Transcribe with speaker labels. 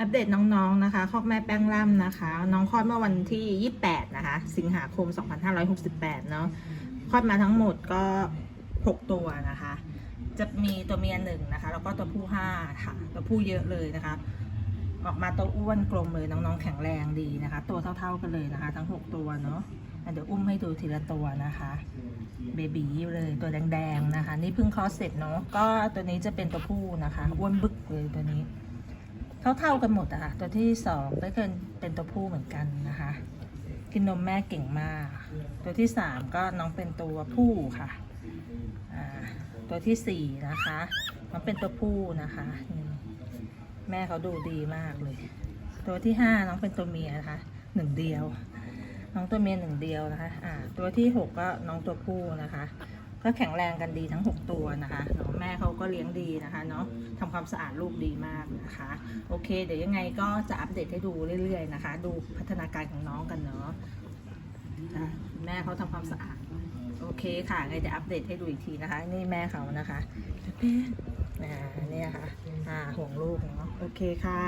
Speaker 1: อัปเดตน้องๆนะคะคอกแม่แป้งล่ำนะคะ น้องคลอดเมื่อวันที่ 28 นะคะ สิงหาคม 2568 เนาะคลอดมาทั้งหมดก็ 6 ตัวนะคะ จะมีตัวเมียหนึ่งนะคะ แล้วก็ตัวผู้ห้าค่ะ ตัวผู้เยอะเลยนะคะ ออกมาตัวอ้วนกลมเลยน้องๆแข็งแรงดีนะคะ ตัวเท่าๆกันเลยนะคะ ทั้ง 6 ตัวเนาะอะเดี๋ยวอุ้มให้ดูทีละตัวนะคะเบบีเลยตัวแดงๆนะคะ นี่เพิ่งคลอดเสร็จเนาะก็ตัวนี้จะเป็นตัวผู้นะคะอ้วนบึกเลยตัวนี้ เท่าๆกันหมดอะค่ะตัวที่สองก็เป็นเป็นตัวผู้เหมือนกันนะคะ กินนมแม่เก่งมาก ตัวที่สามก็น้องเป็นตัวผู้ค่ะ ตัวที่สี่นะคะน้องเป็นตัวผู้นะคะแม่เขาดูดีมากเลย ตัวที่ห้าน้องเป็นตัวเมียนะคะหนึ่งเดียว น้องตัวเมียหนึ่งเดียวนะคะอ่าตัวที่หกก็น้องตัวผู้นะคะก็แข็งแรงกันดีทั้ง 6 ตัวนะคะเนาะแม่เขาก็เลี้ยงดีนะคะเนาะทำความสะอาดลูกดีมากนะคะ โอเค เดี๋ยวยังไงก็จะอัปเดตให้ดูเรื่อยๆนะคะ ดูพัฒนาการของน้องกันเนาะแม่เขาทำความสะอาด โอเคค่ะไงจะอัปเดตให้ดูอีกทีนะคะ นี่แม่เขานะคะเป๊ะอ่าเนี่ยค่ะห่วงลูกเนาะโอเคค่ะ